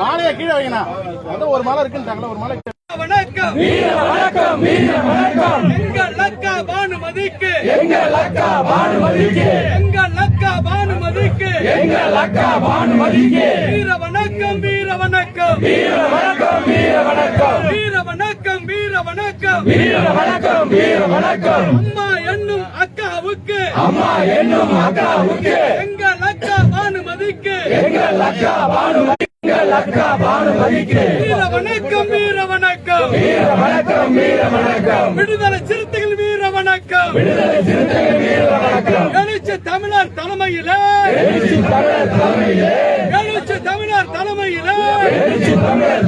மாலையை கீழே வைங்கண்ணா. அதான் ஒரு மாலை இருக்குன்றாங்களா ஒரு மாலை வணக்கம். வீர வணக்கம் வீர வணக்கம். எங்கள் லக்கா பானுமதிக்கு. எங்கள் அக்கா பானுமதிக்கு. எங்கள் லக்கா பானுமதிக்கு. எங்கள் அக்கா பானுமதிக்கு. வீர வணக்கம் வீர வணக்கம். வீர வணக்கம். வணக்கம் வீர வணக்கம் வீர வணக்கம். அம்மா என்னும் அக்காவுக்கு. அம்மா என்னும் அக்காவுக்கு. எங்கள் லக்கா பானுமதிக்கு. எங்கள் அக்கா பானுமதி எங்கள் அக்கா பானுமதிக்கு. வீர வணக்கம் வீர வணக்கம். வீர வணக்கம் வீர வணக்கம். விடுதலை சிறுத்தைகள் வீர வணக்கம். விடுதலை சிறுத்தைகள் வீர வணக்கம். எழுச்சி தமிழர் தலைமையிலே. எழுச்சி தமிழர் தலைமையிலே. எழுச்சி தமிழர் தலைமையிலே. எழுச்சி தமிழர்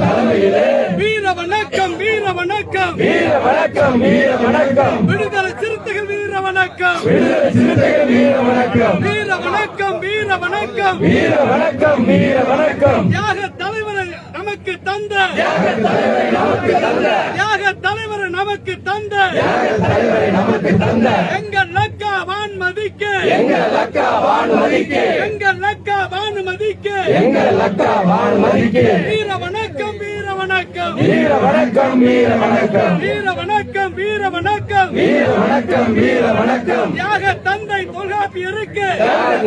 வணக்கம் வீர வணக்கம். விடுதலை சிறுத்தைகள் வீர வணக்கம். விடுதலை சிறுத்தைகள் வீர வணக்கம். வீர வணக்கம் வீர வணக்கம். வீர வணக்கம் வீர வணக்கம். தியாக தலைவர் நமக்கு தந்த. தலைவரை நமக்கு தந்த. தியாக தலைவர் நமக்கு தந்த. தலைவரை நமக்கு தந்த. எங்கள் லக்கா வான்மதிக்கு. எங்கள் அக்கா பானுமதிக்கு எங்கள் லக்கா வானுமதிக்கு. எங்கள் அக்கா பானுமதிக்கு வீர வணக்கம். வீர வீர வணக்கம் வீர வணக்கம் வீர வணக்கம் வீர வணக்கம் வீர வணக்கம் வீர வணக்கம் தியாக தந்தை தொல்காப்பியருக்கு.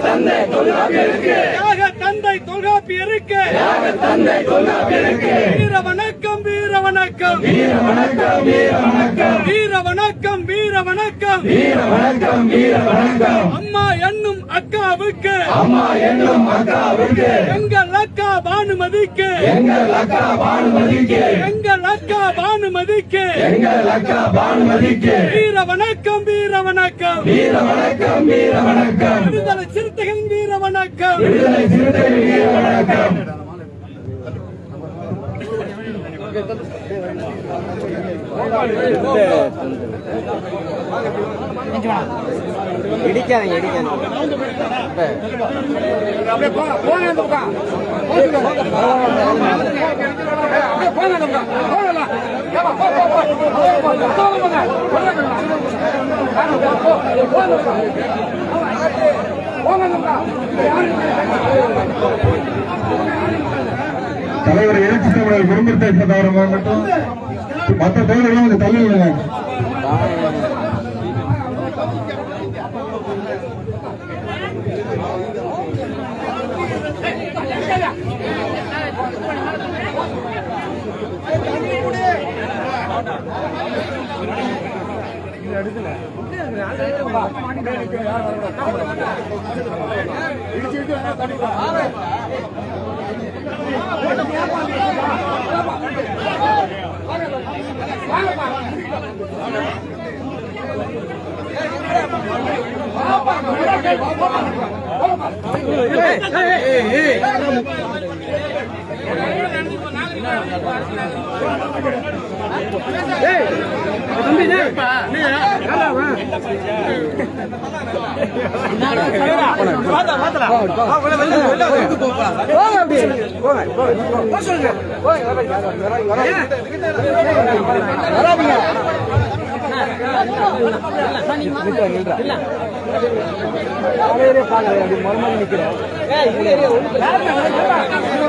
தந்தை தொல்காப்பியருக்கு. தியாக தந்தை தொல்காப்பியருக்கு. தந்தை தொல்காப்பியருக்கு. வீர வணக்கம் வீர வணக்கம் வீர வணக்கம் வீர வணக்கம் வீர வணக்கம் வீர வணக்கம் வீர வணக்கம் வீர வணக்கம் என்னும் அக்காவுக்கு. அம்மா என்னும் அக்காவுக்கு. எங்கள் அக்கா பானுமதிக்கு. எங்கள் அக்கா பானுமதிக்கு. எங்கள் அக்கா பானுமதிக்கு. எங்கள் அக்கா பானுமதிக்கு. வீர வணக்கம் வீர வணக்கம் வீர வணக்கம் வீர வணக்கம் விடுதலை சிறுத்தைகள் வீர வணக்கம் விடுதலை சிறுத்தைகள் வீர வணக்கம் இடிக்காதீங்க இடிக்காதீங்க. போங்க. தலைவர் எழுச்சி தமிழர் குடும்பத்தை சேர்ந்தவர்கள் மட்டும் மற்ற தலைவர்களும் கொஞ்சம் தள்ளி விடுங்க இடிச்சு Hey! மறுமணி நிக்கிறேன்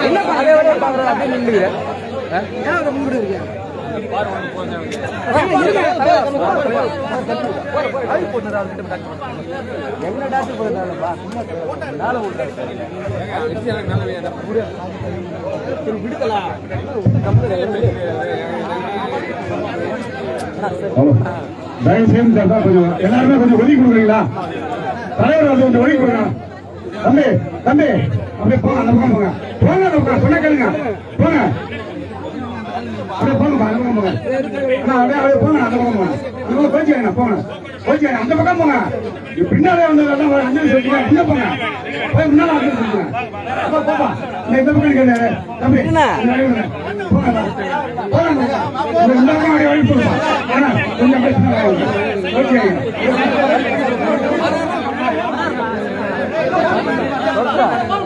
என்ன பாக்குறேன் அப்படின்னு நின்றுக்கிறேன் என்ன டாக்டர் போயிருந்தாலும்பா மேல விடுக்கலாம் தயவு செய்து கொஞ்சம் எல்லாருமே கொஞ்சம் ஒதுக்கி கொடுக்குறீங்களா தலைவர் வந்து கொஞ்சம் ஒதுக்கி கொடுங்க தம்பி தம்பி அப்படி போங்க அந்த போங்க போங்க சொன்ன கேளுங்க. போங்க. அப்படியே போங்க அந்த பக்கம் போங்க அப்படியே அப்படியே போங்க அந்த பக்கம் போங்க அந்த பக்கம் போய்ச்சுக்கங்க போங்க. போய்ச்சுக்கங்க அந்த பக்கம் போங்க. பின்னாலே வந்ததெல்லாம் அஞ்சலி சொல்லிட்டு உள்ள போங்க. போய் முன்னால அஞ்சலி சொல்லுங்க அப்பா, போப்பா இந்த இந்த பக்கம் கேளு தம்பி. போங்க போங்க. இந்த பக்கம் அப்படியே வழி போடுப்பா அண்ணா, கொஞ்சம் பேசுங்க ஓகேங்க போங்க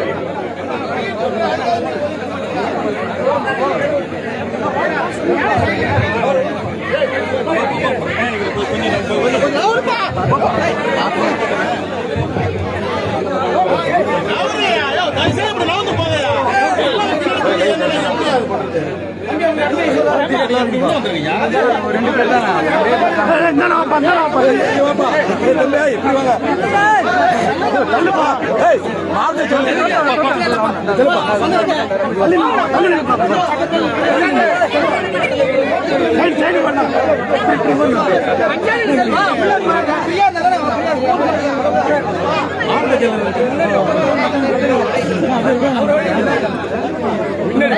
மாவட்ட பின்னாடி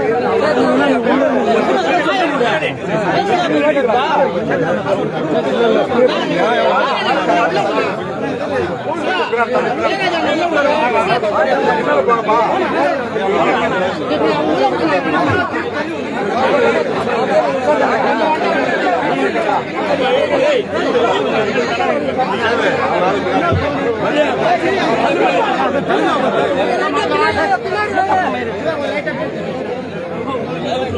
பின்னாடி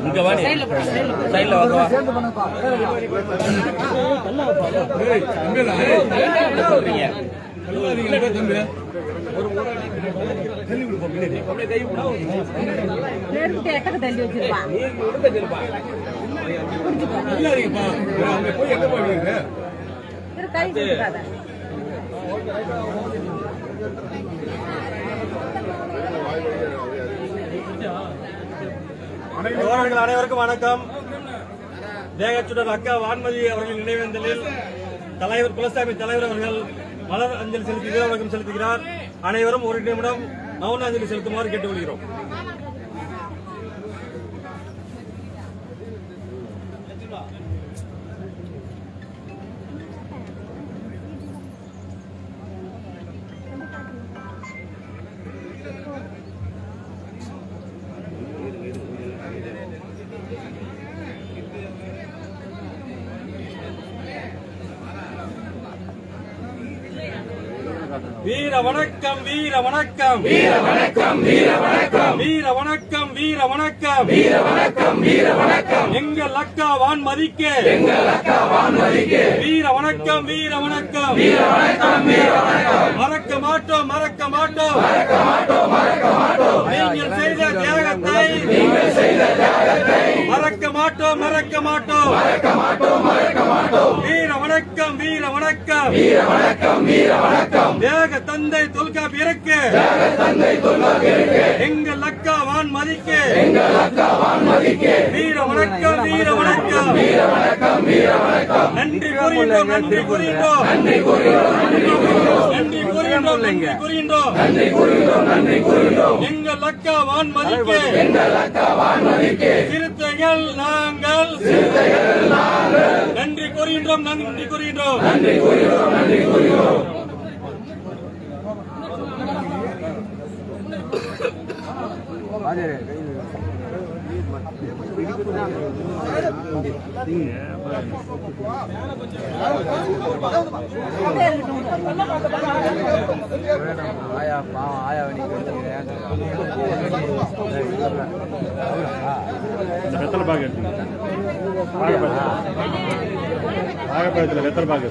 இங்க வா சைட்ல வாங்க தள்ளி வச்சிருப்பான் போய் எங்க போவீங்க தோழர்கள் அனைவருக்கும் வணக்கம். தேகச்சுடர் அக்கா வான்மதி அவர்களின் நினைவேந்தலில் தலைவர் குலசாமி தலைவர் அவர்கள் மலர் அஞ்சலி செலுத்தி வீரவணக்கம் செலுத்துகிறார். அனைவரும் ஒரு நிமிடம் மௌன அஞ்சலி செலுத்துமாறு கேட்டுக்கொள்கிறோம். வீர வணக்கம் வீர வணக்கம். வீர வணக்கம் வீர வணக்கம். வீர வணக்கம் வீர வணக்கம். வீர வணக்கம் வீர வணக்கம். எங்கள் அக்கா வான்மதிக்க. எங்கள் அக்கா வான்மதிக்க. வீர வணக்கம் வீர வணக்கம். வீர வணக்கம் வீர வணக்கம். மறக்க மாட்டோம் மறக்க மாட்டோம். மறக்க மாட்டோம் மறக்க மாட்டோம். நீங்கள் செய்த தியாகத்தை நீங்கள் செய்த தியாகத்தை மறக்க மாட்டோம் மறக்க மாட்டோம். மறக்க மாட்டோம் மறக்க மாட்டோம் வீர வணக்கம் வீர வணக்கம். வீர வணக்கம் வீர வணக்கம் தேக தந்தை தொல்காப்பியருக்கு தேக தந்தை தொல்காப்பியருக்கு எங்கள் அக்கா வான் மதிக்கு எங்கள் அக்கா வான் மதிக்கு வீர வணக்கம் வீர வணக்கம் வீர வணக்கம். வீர வணக்கம். நன்றி கூறுகின்றோம் நன்றி கூறுகின்றோம் நன்றி கூறுகின்றோம் நன்றி கூறுகின்றோம் நன்றி கூறுகின்றோம் நன்றி கூறுகின்றோம் நன்றி கூறுகின்றோம் எங்கள் அக்கா வான் மதிக்க எங்கள் அக்கா வான் மதிக்க சிறுத்தைகள் நாங்கள். சிறுத்தைகள் நாங்கள். நன்றி கூறுகின்றோம் நன்றி கூறுகின்றோம் நன்றி கூறுகின்றோம் நன்றி கூறுகின்றோம் வெத்தலை ஆயா பாவம் ஆயா வெத்தலை பாக்கு வாழைப்பழத்தில் வெத்தலை பாக்கு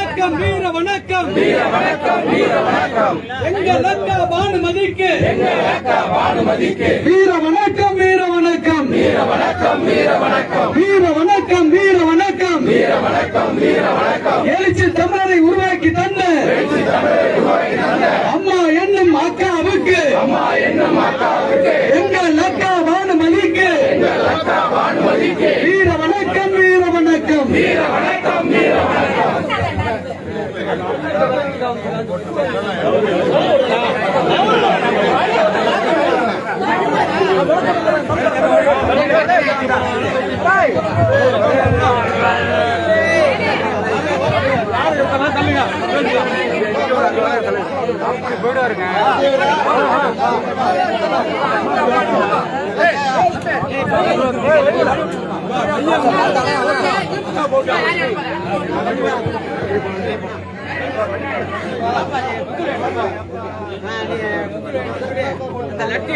வணக்கம் வீர வணக்கம். வீர வணக்கம் வீர வணக்கம் எங்கள் அக்கா பானுமதிக்கு. பானுமதிக்கு வீர வணக்கம் வீர வணக்கம். வீர வணக்கம் வீர வணக்கம். வீர வணக்கம் வீர வணக்கம் வீர வணக்கம் வீர வணக்கம் எழுச்சி தமிழரை உருவாக்கி தந்த. அம்மா என்னும் அக்காவுக்கு. அம்மா என்னும் அக்காவுக்கு எங்கள் அக்கா பானுமதிக்கு. எங்கள் அக்கா பானுமதிக்கு வீர வணக்கம் வீர வணக்கம் வீர வணக்கம் வீர வணக்கம். இந்த லட்டு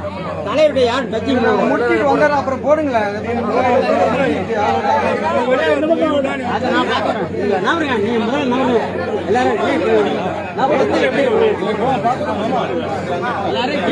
தலைவருடைய யாரும் டச்சு முடிச்சுட்டு வந்துடுறா அப்புறம் போடுங்களேன் அதை நான் பார்க்குறேன் நம்புறேன் நீங்கள் முதல்ல நம்பணும் எல்லாரும் எல்லாரும்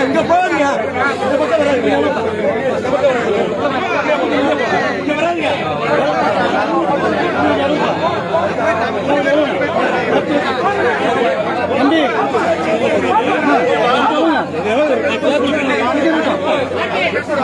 எங்க போறீங்க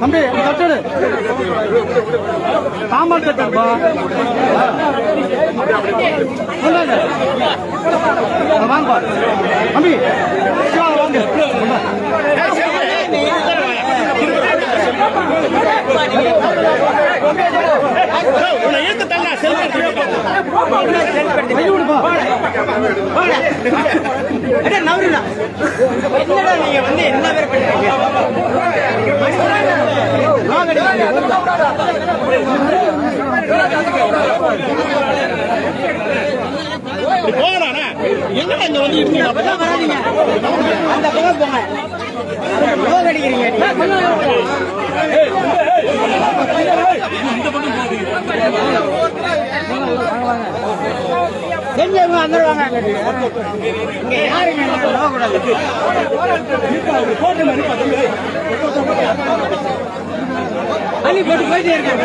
தம்பி இந்த தட்டடு சாம்பார் தட்டப்பா வாங்கப்பா. தம்பி வாங்க. உன்னை இழுத்து தள்ளா செல்வம் என்னடா நீங்க வந்து என்ன பேர் பண்றீங்க எங்கடா இங்க வந்து இருக்கீங்க வராதீங்க அந்த பக்கம் போங்க லோக் அடிக்கிறீங்க செஞ்சவங்க அந்த வாங்க இங்க யாருங்க போகக்கூடாது அள்ளி போட்டு போயிட்டே இருக்காங்க